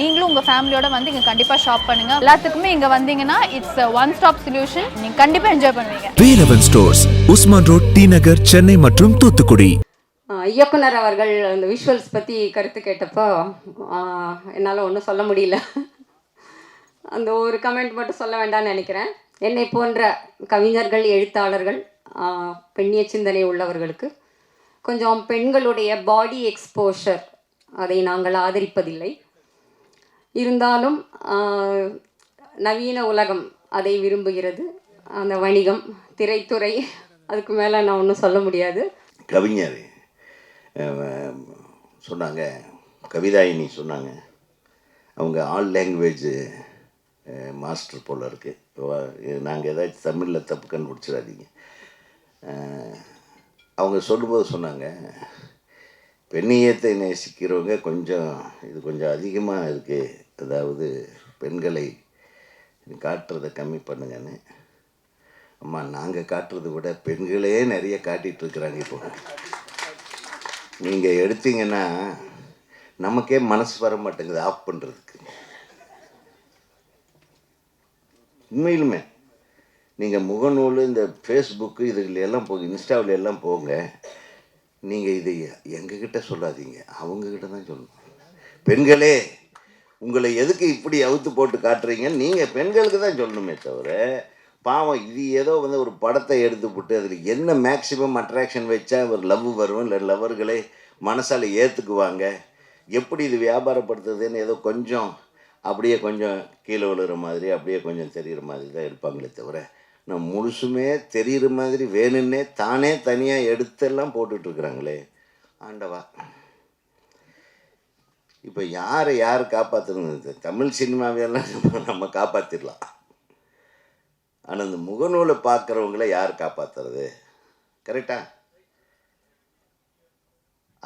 நீங்களும் உங்கள் ஃபேமிலியோட வந்து இங்கே கண்டிப்பாக ஷாப் பண்ணுங்க. எல்லாத்துக்குமே இங்கே வந்தீங்கன்னா இட்ஸ் ஒன் ஸ்டாப் சொல்யூஷன் நீங்கள் கண்டிப்பாக என்ஜாய் பண்ணுவீங்க. Velavan stores Usman road T Nagar Chennai மற்றும் தூத்துக்குடி. இயக்குனர் அவர்கள் அந்த விஷுவல்ஸ் பற்றி கருத்து கேட்டப்போ என்னால் ஒன்றும் சொல்ல முடியல. அந்த ஒரு கமெண்ட் மட்டும் சொல்ல வேண்டாம்னு நினைக்கிறேன். என்னை போன்ற கவிஞர்கள் எழுத்தாளர்கள் பெண்ணிய சிந்தனை உள்ளவர்களுக்கு கொஞ்சம் பெண்களுடைய பாடி எக்ஸ்போஷர் அதை நாங்கள் ஆதரிப்பதில்லை. இருந்தாலும் நவீன உலகம் அதை விரும்புகிறது. அந்த வணிகம் திரைத்துறை அதுக்கு மேலே நான் ஒன்றும் சொல்ல முடியாது. கவிஞர் சொன்னாங்க கவிதாயினி சொன்னாங்க. அவங்க ஆல் லாங்குவேஜ் மாஸ்டர் போல் இருக்குது நாங்கள் ஏதாச்சும் தமிழில் தப்பு கண்டுபிடிச்சிடாதீங்க. அவங்க சொல்லும்போது சொன்னாங்க பெண்ணியத்தை நேசிக்கிறவங்க கொஞ்சம் இது கொஞ்சம் அதிகமாக இருக்குது அதாவது பெண்களை காட்டுறதை கம்மி பண்ணுங்கன்னு. அம்மா நாங்கள் காட்டுறதை விட பெண்களே நிறைய காட்டிகிட்ருக்குறாங்க இப்போ. நீங்கள் எடுத்தீங்கன்னா நமக்கே மனசு வர மாட்டேங்குது ஆஃப் பண்ணுறதுக்கு உண்மையிலுமே நீங்கள் முகநூல் இந்த ஃபேஸ்புக்கு இதுகளெல்லாம் எல்லாம் போங்க இன்ஸ்டாவில் எல்லாம் போங்க. நீங்கள் இதை எங்ககிட்ட சொல்லாதீங்க. அவங்கக்கிட்ட தான் சொல்லணும். பெண்களே உங்களை எதுக்கு இப்படி அவுத்து போட்டு காட்டுறீங்கன்னு நீங்கள் பெண்களுக்கு தான் சொல்லணுமே தவிர பாவம் இது ஏதோ வந்து ஒரு படத்தை எடுத்து போட்டு அதில் என்ன மேக்ஸிமம் அட்ராக்ஷன் வச்சா ஒரு லவ் வரும்? இல்லை லவ்வர்களே மனசால் ஏற்றுக்குவாங்க எப்படி இது வியாபாரப்படுத்துறதுன்னு ஏதோ கொஞ்சம் அப்படியே கொஞ்சம் கீழே விழுகிற மாதிரி அப்படியே கொஞ்சம் தெரிகிற மாதிரி தான் எடுப்பாங்களே தவிர நான் முழுசுமே தெரிகிற மாதிரி வேணும்னே தானே தனியாக எடுத்தெல்லாம் போட்டுட்ருக்குறாங்களே. ஆண்டவா. இப்போ யாரை யார் காப்பாற்றுறது தமிழ் சினிமாவையெல்லாம் நம்ம நம்ம காப்பாற்றிடலாம் ஆனால் இந்த முகநூலை பார்க்குறவங்கள யார் காப்பாற்றுறது கரெக்டா?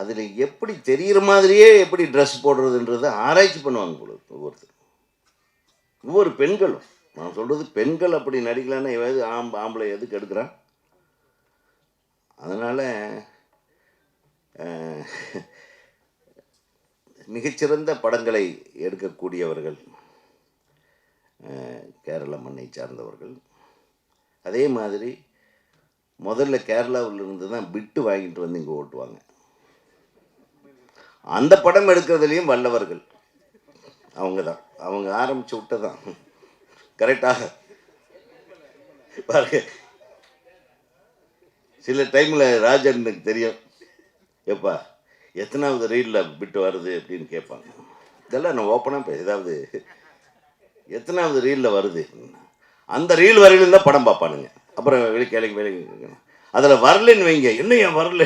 அதில் எப்படி தெரிகிற மாதிரியே எப்படி ட்ரெஸ் போடுறதுன்றது ஆராய்ச்சி பண்ணுவாங்க ஒவ்வொருத்தர். ஒவ்வொரு பெண்களும். நான் சொல்கிறது பெண்கள் அப்படி நடிக்கலான்னு எது ஆம் ஆம்பளை எதுக்கு எடுக்கிறான் அதனால் மிகச்சிறந்த படங்களை எடுக்கக்கூடியவர்கள் கேரள மண்ணை சார்ந்தவர்கள். அதே மாதிரி முதல்ல கேரளாவில் இருந்து தான் பிட்டு வாங்கிட்டு வந்து இங்கே ஓட்டுவாங்க. அந்த படம் எடுக்கிறதுலேயும் வல்லவர்கள். அவங்க தான் அவங்க ஆரம்பித்து விட்டதான். கரெக்டாக பாருங்க. சில டைமில் ராஜனுக்கு தெரியும். எப்பா எத்தனாவது ரீடில் விட்டு வருது அப்படின்னு கேட்பாங்க. இதெல்லாம் நான் ஓப்பனாக இப்போ ஏதாவது எத்தனாவது ரீலில் வருது? அந்த ரீல் வரையிலும் தான் படம் பார்ப்பானுங்க. அப்புறம் வெளி கேளுங்க வேலைக்கு அதில் வரலன்னு வைங்க. என்ன ஏன் வரல?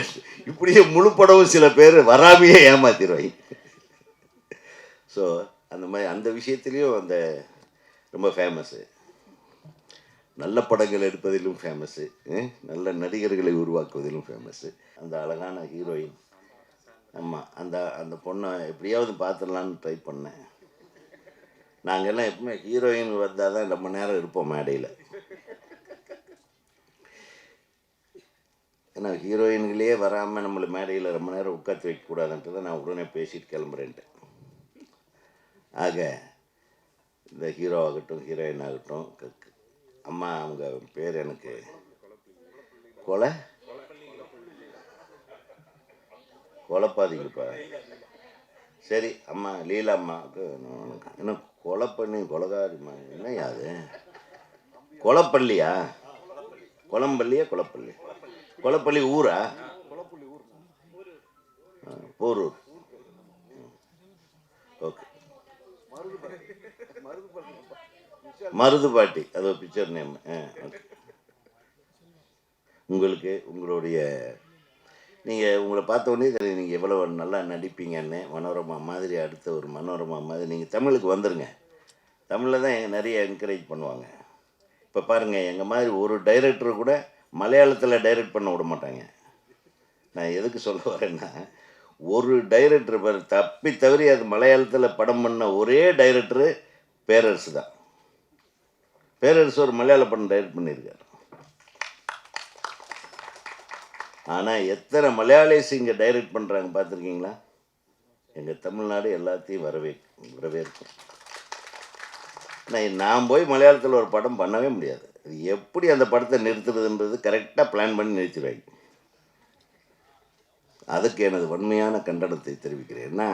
இப்படியே முழு படமும் சில பேர் வராமையே ஏமாத்திடுவாங்க. ஸோ அந்த மாதிரி அந்த விஷயத்துலேயும் அந்த ரொம்ப ஃபேமஸ்ஸு நல்ல படங்கள் எடுப்பதிலும் ஃபேமஸ்ஸு நல்ல நடிகர்களை உருவாக்குவதிலும் ஃபேமஸ்ஸு அந்த அழகான ஹீரோயின் ஆமாம் அந்த அந்த பொண்ணை எப்படியாவது பார்த்துடலான்னு ட்ரை பண்ணேன். நாங்கள்லாம் எப்பவுமே ஹீரோயின் வந்தால் தான் ரொம்ப நேரம் இருப்போம் மேடையில். ஏன்னா ஹீரோயின்களே வராமல் நம்மளை மேடையில் ரொம்ப நேரம் உட்காந்து வைக்கக்கூடாதுன்ட்டு தான் நான் உடனே பேசிட்டு கிளம்புறேன்ட்டு. ஆக இந்த ஹீரோ ஆகட்டும் ஹீரோயின் ஆகட்டும் க- அம்மா அவங்க பேர் எனக்கு கொலை? கொலைப்பாதீங்கப்பா. சரி அம்மா லீலா அம்மாவுக்கு என்ன கொலை பண்ணி கொலகாரிம்மா என்ன அது? கொலப்பள்ளியா? குளம்பள்ளியா கொலப்பள்ளி? கொலப்பள்ளி ஊரா? ஆ, போரூர். ஓகே. மருதுபாட்டி அது ஒரு பிக்சர் நேம் உங்களுக்கு உங்களுடைய நீங்கள் உங்களை பார்த்த உடனே தெரியும் நீங்கள் எவ்வளோ நல்லா நடிப்பீங்கன்னு மனோரமா மாதிரி அடுத்த ஒரு மனோரமா மாதிரி நீங்கள் தமிழுக்கு வந்துருங்க. தமிழில் தான் நிறைய என்கரேஜ் பண்ணுவாங்க. இப்போ பாருங்கள் எங்கள் மாதிரி ஒரு டைரக்டர் கூட மலையாளத்தில் டைரக்ட் பண்ண விட மாட்டாங்க. நான் எதுக்கு சொல்ல வரேன்னா ஒரு டைரக்டர் பாரு தப்பி தவறி அது மலையாளத்தில் படம் பண்ண ஒரே டைரக்டரு பேரரசு தான் பேரரசு ஒரு மலையாள படம் டைரக்ட் பண்ணியிருக்காரு. ஆனால் எத்தனை மலையாளிஸ் இங்கே டைரக்ட் பண்ணுறாங்க பார்த்துருக்கீங்களா? எங்கள் தமிழ்நாடு எல்லாத்தையும் வரவே வரவேற்கும். நான் நான் போய் மலையாளத்தில் ஒரு படம் பண்ணவே முடியாது. அது எப்படி அந்த படத்தை நிறுத்துறதுன்றது கரெக்டாக பிளான் பண்ணி நிறுத்திடுவாங்க. அதுக்கு எனது வன்மையான கண்டனத்தை தெரிவிக்கிறேன். ஏன்னா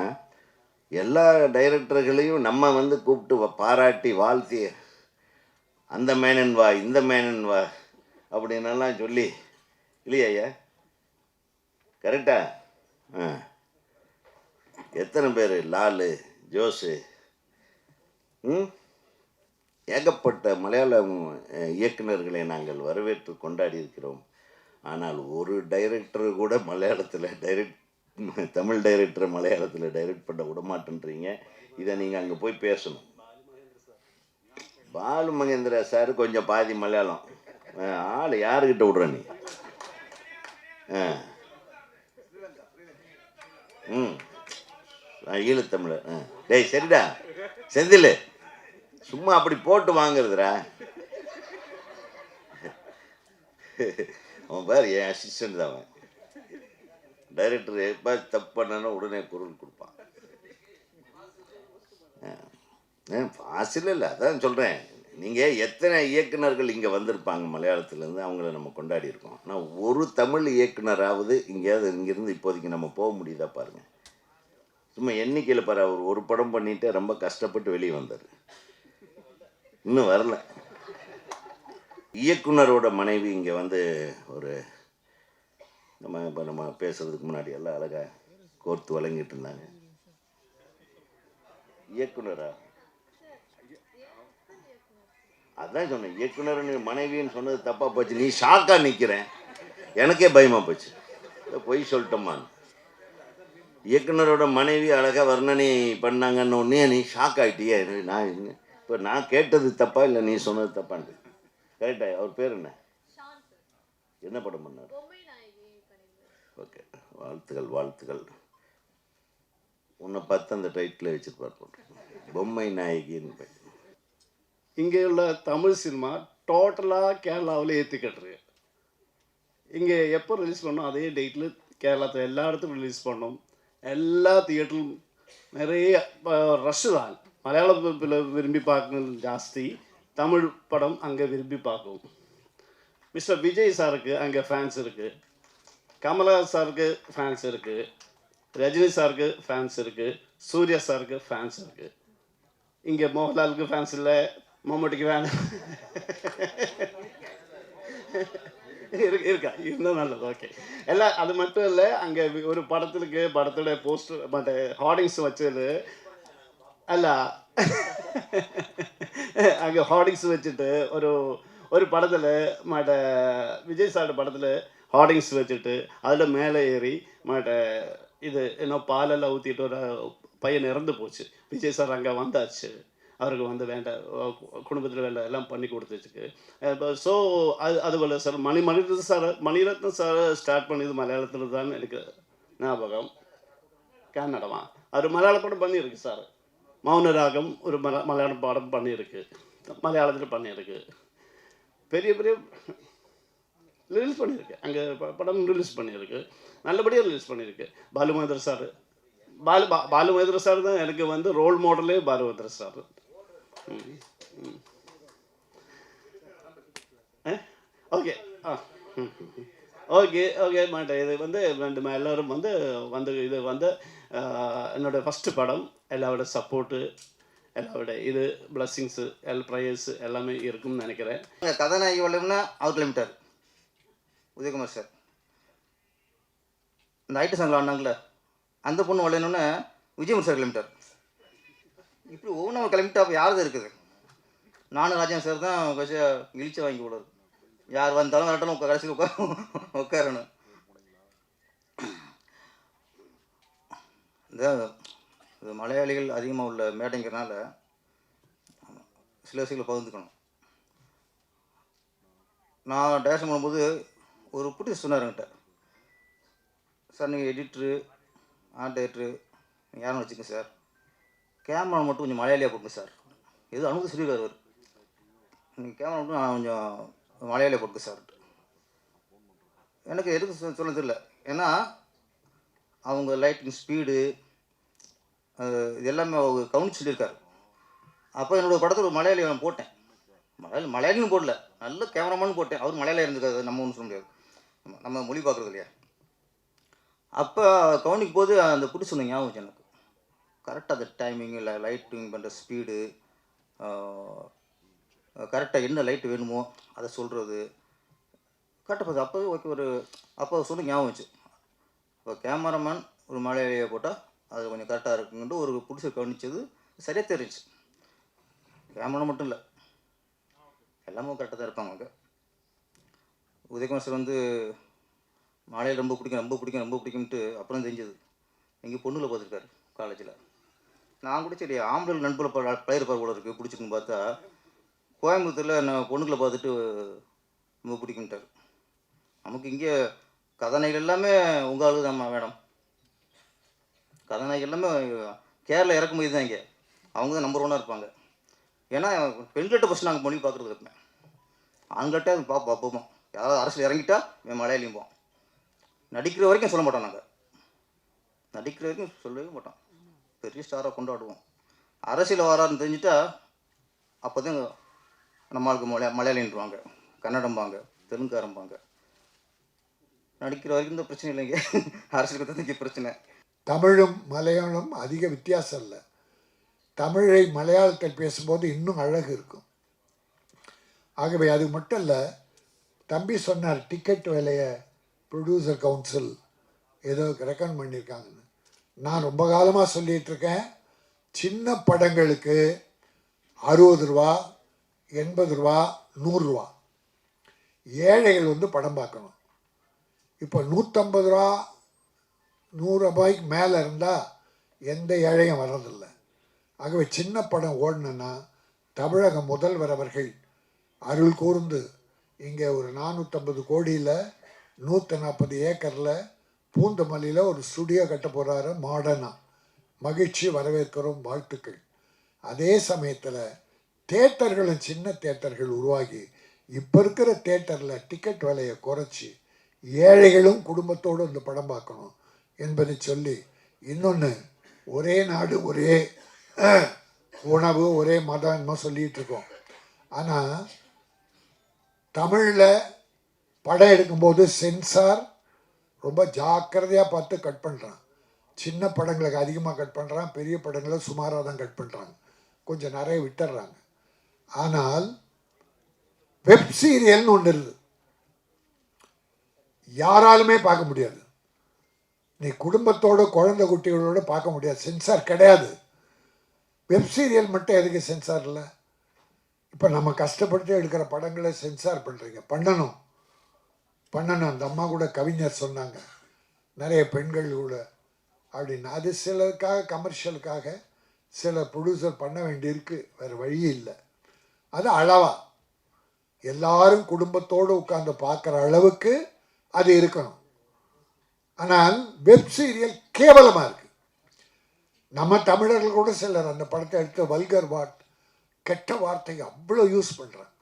எல்லா டைரக்டர்களையும் நம்ம வந்து கூப்பிட்டு பாராட்டி வாழ்த்தி அந்த மேனன் வா இந்த மேனன் வா அப்படின்னெல்லாம் சொல்லி இல்லையா கரெக்டா? ஆ. எத்தனை பேர்? லாலு ஜோஸு ம்? ஏகப்பட்ட மலையாளம் இயக்குநர்களை நாங்கள் வரவேற்று கொண்டாடி இருக்கிறோம். ஆனால் ஒரு டைரக்டர் கூட மலையாளத்தில் டைரக்ட் தமிழ் டைரக்டரை மலையாளத்தில் டைரக்ட் பண்ண விட மாட்டேன்றீங்க இதை நீங்கள் அங்கே போய் பேசணும். பாலு மகேந்திரா சார் கொஞ்சம் பாதி மலையாளம். ஆள் யாருக்கிட்ட விட்ற நீ? ஆ. ம். ஈழத்தமிழர் ஆ. டேய் சரிடா. செந்தில் சும்மா அப்படி போட்டு வாங்குறதுடா. அவன் பாரு என் அசிஸ்டன்ட் தான் அவன். டைரக்டர் எப்போ தப்பு பண்ணாலும் உடனே குரல் கொடுப்பான். ஃபாசில் இல்லை அதான் சொல்கிறேன் நீங்கள் எத்தனை இயக்குனர்கள் இங்கே வந்திருப்பாங்க மலையாளத்துலேருந்து அவங்கள நம்ம கொண்டாடி இருக்கோம். ஆனால் ஒரு தமிழ் இயக்குனராவது எங்கேயாவது இங்கேருந்து இப்போதைக்கு நம்ம போக முடியுதா பாருங்கள் சும்மா எண்ணிக்கையில் பாரு அவர் ஒரு படம் பண்ணிட்டு ரொம்ப கஷ்டப்பட்டு வெளியே வந்தார். இன்னும் வரல. இயக்குனரோட மனைவி இங்கே வந்து ஒரு நம்ம இப்போ நம்ம பேசுறதுக்கு முன்னாடி எல்லாம் அழகாக கோர்த்து வழங்கிட்டு இருந்தாங்க. இயக்குனரா? அதான் சொன்னேன் இயக்குனர்னு மனைவின்னு சொன்னது தப்பாக போச்சு. நீ ஷாக்காக நிற்கிறேன் எனக்கே பயமாக போச்சு. பொய் சொல்லிட்டோமான்னு. இயக்குனரோட மனைவி அழகாக வர்ணனை பண்ணாங்கன்னு உடனே நீ ஷாக் ஆகிட்டியே நான் இப்போ நான் கேட்டது தப்பா இல்லை நீ சொன்னது தப்பான்ட்டு கரெக்டா அவர் பேர் என்ன? என்ன படம் பண்ணார்? ஓகே. வாழ்த்துக்கள் வாழ்த்துக்கள். உன்னை பார்த்து அந்த டைட்டில் வச்சுருப்பார் போட்டு பொம்மை நாயகின்னு பேர். இங்கே உள்ள தமிழ் சினிமா டோட்டலாக கேரளாவில் ஏற்றிக்கிட்டுருக்கு இங்கே எப்போ ரிலீஸ் பண்ணோம் அதே டேட்டில் கேரளத்தில் எல்லா இடத்துலையும் ரிலீஸ் பண்ணோம். எல்லா தியேட்டரும் நிறைய ரஷ்ஷு தான். மலையாள விரும்பி பார்க்கணும் ஜாஸ்தி. தமிழ் படம் அங்கே விரும்பி பார்க்கும் மிஸ்டர் விஜய் சாருக்கு அங்கே ஃபேன்ஸ் இருக்குது கமலா சாருக்கு ஃபேன்ஸ் இருக்குது ரஜினி சாருக்கு ஃபேன்ஸ் இருக்குது சூர்யா சாருக்கு ஃபேன்ஸ் இருக்குது இங்கே மோகன்லாலுக்கு ஃபேன்ஸ் இல்லை மம்முட்டிக்கு ஃபேன் இருக்கு இருக்கா? இருந்தால் நல்லது ஓகே எல்லாம் அது மட்டும் இல்லை அங்கே ஒரு படத்துக்கு படத்தோட போஸ்டர் மற்ற ஹார்டிங்ஸ் வச்சது. அல்ல அங்கே ஹார்டிங்ஸ் வச்சுட்டு ஒரு ஒரு படத்தில் மற்ற விஜய் சார் படத்தில் ஹார்டிங்ஸ் வச்சுட்டு அதில் மேலே ஏறி மற்ற இது என்ன பாலெல்லாம் ஊற்றிட்டு ஒரு பையன் இறந்து போச்சு. விஜய் சார் அங்கே வந்தாச்சு. அவருக்கு வந்து வேண்டாம் குடும்பத்தில் வேண்டாம் எல்லாம் பண்ணி கொடுத்துச்சுக்கு. இப்போ ஸோ அது அதுபோல் sir Mani Mani Ratnam sir Mani Ratnam sir start பண்ணியது மலையாளத்தில் தான் எனக்கு ஞாபகம். கன்னடமா. அவர் மலையாள படம் பண்ணியிருக்கு சார். மௌனராகம் ஒரு மல மலையாள படம் பண்ணியிருக்கு. மலையாளத்தில் பண்ணியிருக்கு. பெரிய பெரிய ரிலீஸ் பண்ணியிருக்கு. அங்கே படம் ரிலீஸ் பண்ணியிருக்கு. நல்லபடியாக ரிலீஸ் பண்ணியிருக்கு. பாலுமேதர் சார். பாலு பா பாலுமேதர் சார் தான் எனக்கு வந்து ரோல் மாடலே பாலு மகேந்திர சார். ஓகே. ஆ. ஓகே ஓகே மாட்டேன். இது வந்து ரெண்டு எல்லோரும் வந்து வந்து இது வந்து என்னோடய என்னோட ஃபஸ்ட்டு படம். எல்லாரோட சப்போர்ட்டு எல்லாரோட இது பிளஸ்ஸிங்ஸு எல் ப்ரையர்ஸ் எல்லாமே இருக்கும்னு நினைக்கிறேன். கதாநாயகி வல்லம்னா அவர் லிமிட்டர் உதயகுமார் சார். இந்த ஐடி சாங்கில் ஆடினாங்களே அந்த பொண்ணு வளையணுன்னு விஜயகுமார் சார் கிளம்பிட்டார். இப்படி ஒவ்வொன்றும் கிளம்பிட்டா அப்போ யாருது இருக்குது? நானும் ராஜன் சார் தான் கொஞ்சம் இழிச்சு வாங்கி விடுறது யார் வந்தாலும் வரட்டாலும் உட்கா கடைசியில் உட்கார உட்காரணும். இந்த இது மலையாளிகள் அதிகமாக உள்ள மேடைங்கிறனால சில விஷயங்களை பகிர்ந்துக்கணும். நான் டேரக்ஷன் பண்ணும்போது ஒரு புட்டி சொன்னார் என்கிட்ட. சார் நீங்கள் எடிட்ரு ஆர்ட் டைரக்டரு யாரும் வச்சுக்கங்க சார். கேமரா மட்டும் கொஞ்சம் மலையாளியாக கொடுங்க சார். எது அனுமதி சொல்லியிருக்காரு அவர். நீங்கள் கேமரா மட்டும் நான் கொஞ்சம் மலையாளியாக கொடுங்க சார். எனக்கு எதுக்கு சொல்ல தெரியல. ஏன்னா அவங்க லைட்டிங் ஸ்பீடு இதெல்லாமே இது எல்லாமே கவனிச்சு சொல்லியிருக்காரு. அப்போ என்னோட படத்தில் ஒரு மலையாளி நான் போட்டேன். மலையாளி மலையாளின்னு போடல. நல்ல கேமராமேன் போட்டேன். அவர் மலையாளி இருந்திருக்காரு நம்ம ஒன்றும் சொல்ல முடியாது. நம்ம- நம்ம மொழி பார்க்குறது இல்லையா? அப்போ கவனிக்கும் போது அந்த புடி சொன்ன ஞாபகம் எனக்கு. கரெக்டாக அந்த டைமிங் இல்லை லைட்டிங் பண்ணுற ஸ்பீடு கரெக்டாக என்ன லைட் வேணுமோ அதை சொல்கிறது கரெக்டாக பார்த்து அப்போ ஓகே ஒரு அப்போ சொன்ன ஞாபகம் வச்சு. இப்போ கேமராமேன் ஒரு மலையாளியை போட்டால் அது கொஞ்சம் கரெக்டாக இருக்குங்கன்ட்டு ஒரு புடிசை கவனிச்சது சரியாக தெரிஞ்சு கேமரா மட்டும் இல்லை. எல்லாமே கரெக்டாக தான் இருப்பாங்க அங்கே. உதயகுமார் சார் வந்து மாலையில் ரொம்ப பிடிக்கும் ரொம்ப பிடிக்கும் ரொம்ப பிடிக்கும்ட்டு அப்புறம் தெரிஞ்சது. எங்கள் பொண்ணுல பார்த்துருக்காரு காலேஜில் நான் கூட சரி ஆம்பளை நண்புல பிளேயர் பார் போல இருக்குது பிடிச்சிக்குன்னு பார்த்தா கோயம்புத்தூரில் நான் பொண்ணுங்களை பார்த்துட்டு ரொம்ப பிடிக்கும்ட்டார். நமக்கு இங்கே கதனைகள் எல்லாமே உங்கள் ஆளு தான் மேடம். கதாநாயகி எல்லாமே கேரளா இறக்குமதி தான் இங்கே. அவங்க தான் நம்பர் ஒன்னாக இருப்பாங்க. ஏன்னா பெண்கள்கிட்ட ஃபஸ்ட் நாங்கள் மொழி பார்க்குறது இருப்பேன் ஆண்கள்கிட்ட அது பார்ப்போம் பார்ப்போம்? யாராவது அரசியல் இறங்கிட்டா இவன் மலையாளியும் போவோம் நடிக்கிற வரைக்கும் சொல்ல மாட்டோம் நாங்கள் நடிக்கிற வரைக்கும் சொல்லவே மாட்டோம். பெரிய ஸ்டாராக கொண்டாடுவோம். அரசியல் வராருன்னு தெரிஞ்சுட்டா அப்போ தான் நம்மளுக்கு மலையா மலையாளின்றாங்க கன்னடம்பாங்க தெலுங்காரம்பாங்க. நடிக்கிற வரைக்கும் இந்த பிரச்சனை இல்லைங்க. அரசியலுக்கு தான் பிரச்சனை. தமிழும் மலையாளம் அதிக வித்தியாசம் இல்லை. தமிழை மலையாளத்தில் பேசும்போது இன்னும் அழகு இருக்கும். ஆகவே அது மட்டும் இல்லை தம்பி சொன்னார் டிக்கெட் விலையை ப்ரொடியூசர் கவுன்சில் ஏதோ ரெக்கமெண்ட் பண்ணியிருக்காங்கன்னு. நான் ரொம்ப காலமாக சொல்லிகிட்டு இருக்கேன் சின்ன படங்களுக்கு அறுபது ரூபா எண்பது ரூபா நூறுரூவா ஏழைகள் வந்து படம் பார்க்கணும். இப்போ நூற்றம்பது ரூபா நூறு ரூபாய்க்கு மேலே இருந்தால் எந்த ஏழையும் வர்றதில்லை. ஆகவே சின்ன படம் ஓடணுன்னா தமிழக முதல்வர் அவர்கள் அருள் கூர்ந்து இங்கே ஒரு நானூற்றம்பது கோடியில் நூற்றி நாற்பது ஏக்கரில் பூந்தமல்லியில் ஒரு ஸ்டுடியோ கட்ட போகிறாரு மாடர்னாக மகிழ்ச்சி வரவேற்கிறோம் வாழ்த்துக்கள். அதே சமயத்தில் தேட்டர்களும் சின்ன தேட்டர்கள் உருவாகி இப்போ இருக்கிற தேட்டரில் டிக்கெட் விலையை குறைச்சி ஏழைகளும் குடும்பத்தோடு இந்த படம் பார்க்கணும் என்பதை சொல்லி இன்னொன்று ஒரே நாடு ஒரே உணவு ஒரே மதம் என்னமோ சொல்லிகிட்டு இருக்கோம். ஆனால் தமிழில் படம் எடுக்கும்போது சென்சார் ரொம்ப ஜாக்கிரதையாக பார்த்து கட் பண்ணுறான் சின்ன படங்களுக்கு அதிகமாக கட் பண்ணுறான் பெரிய படங்களை சுமாராக தான் கட் பண்ணுறாங்க கொஞ்சம் நிறைய விட்டுடுறாங்க ஆனால் வெப் சீரியல்னு ஒன்று இருக்குது யாராலுமே பார்க்க முடியாது. நீ குடும்பத்தோட குழந்தை குட்டிகளோடு பார்க்க முடியாது. சென்சார் கிடையாது. வெப் சீரியல் மட்டும் எதுக்கு சென்சார் இல்லை? இப்போ நம்ம கஷ்டப்பட்டு எடுக்கிற படங்களை சென்சார் பண்ணுறீங்க பண்ணணும். பண்ணணும். அந்த அம்மா கூட கவிஞர் சொன்னாங்க. நிறைய பெண்கள் கூட அப்படின்னு. அது சிலருக்காக கமர்ஷியலுக்காக சில ப்ரொடியூசர் பண்ண வேண்டியிருக்கு. வேறு வழி இல்லை. அது அளவா. எல்லாரும் குடும்பத்தோடு உட்காந்து பார்க்குற அளவுக்கு அது இருக்கணும். ஆனால் வெப் சீரியல் கேவலமாக இருக்குது நம்ம தமிழர்கள் கூட சிலர் அந்த படத்தை எடுத்து வல்கர் வாட் கெட்ட வார்த்தையை அவ்வளோ யூஸ் பண்ணுறாங்க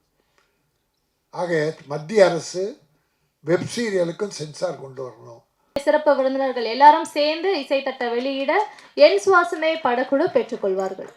ஆக மத்திய அரசு வெப் சீரியலுக்கும் சென்சார் கொண்டு வரணும். சிறப்பு விருந்தினர்கள் எல்லாரும் சேர்ந்து இசைத்தட்ட வெளியிட என் சுவாசமே படக்குழு பெற்றுக்கொள்வார்கள்.